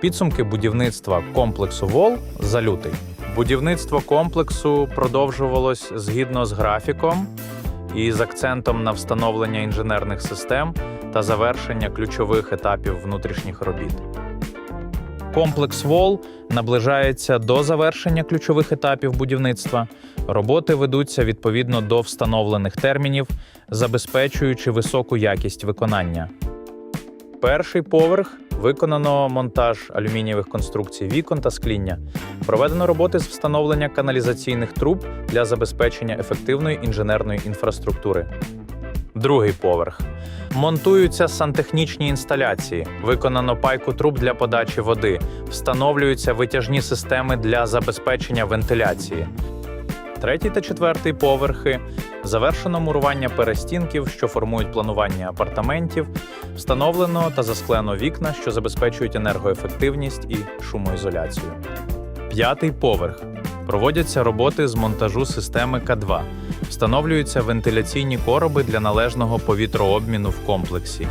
Підсумки будівництва комплексу ВОЛ за лютий. Будівництво комплексу продовжувалось згідно з графіком і з акцентом на встановлення інженерних систем та завершення ключових етапів внутрішніх робіт. Комплекс ВОЛ наближається до завершення ключових етапів будівництва. Роботи ведуться відповідно до встановлених термінів, забезпечуючи високу якість виконання. Перший поверх виконано монтаж алюмінієвих конструкцій вікон та скління. Проведено роботи з встановлення каналізаційних труб для забезпечення ефективної інженерної інфраструктури. Другий поверх. Монтуються сантехнічні інсталяції, виконано пайку труб для подачі води, встановлюються витяжні системи для забезпечення вентиляції. Третій та четвертий поверхи завершено мурування перестінків, що формують планування апартаментів, встановлено та засклено вікна, що забезпечують енергоефективність і шумоізоляцію. П'ятий поверх. Проводяться роботи з монтажу системи К2. Встановлюються вентиляційні короби для належного повітрообміну в комплексі.